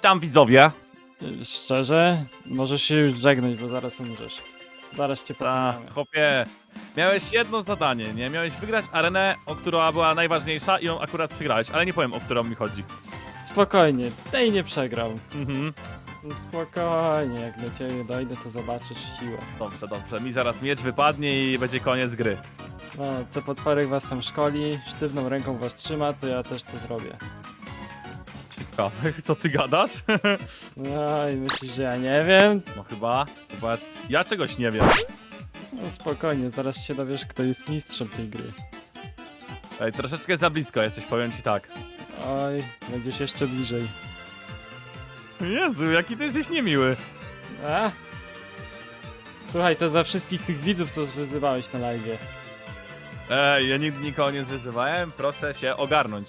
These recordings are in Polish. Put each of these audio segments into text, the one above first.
Witam widzowie. Szczerze, możesz się już żegnać, bo zaraz umrzesz. Zaraz cię Ta, pokonamy. chłopie, miałeś jedno zadanie, nie? Miałeś wygrać arenę, o która była najważniejsza i ją akurat przegrałeś, ale nie powiem, o którą mi chodzi. Spokojnie, tej nie przegrał. Mhm. No Spokojnie, jak do ciebie dojdę, to zobaczysz siłę. Dobrze, dobrze. Mi zaraz miecz wypadnie i będzie koniec gry. No, co potworek was tam szkoli, sztywną ręką was trzyma, to ja też to zrobię. Co ty gadasz? No i myślisz, że ja nie wiem? No chyba, chyba ja czegoś nie wiem. No spokojnie, zaraz się dowiesz, kto jest mistrzem tej gry. Ej, troszeczkę za blisko jesteś, powiem ci tak. Oj, będziesz jeszcze bliżej. Jezu, jaki ty jesteś niemiły. A? Słuchaj, to za wszystkich tych widzów, co wyzywałeś na live. Ej, ja nigdy nikogo nie zwyzywałem, proszę się ogarnąć.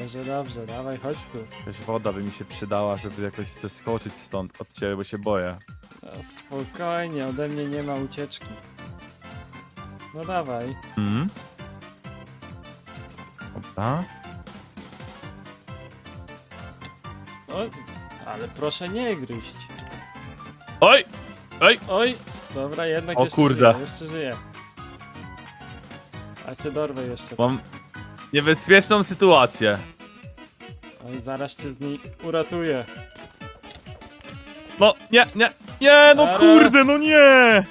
Dobrze, dobrze, dawaj, chodź tu. Jakaś woda by mi się przydała, żeby jakoś zeskoczyć stąd od ciebie, bo się boję. A, Spokojnie, ode mnie nie ma ucieczki. No dawaj. Mhm. Dobra. O, ale proszę nie gryźć. Oj! Oj! Oj, dobra, jednak O jeszcze kurde. żyje, jeszcze żyje. A cię dorwę jeszcze. Mam niebezpieczną sytuację. Oj, zaraz cię z niej uratuję. No, nie, nie, nie, no Ale- kurde, no nie!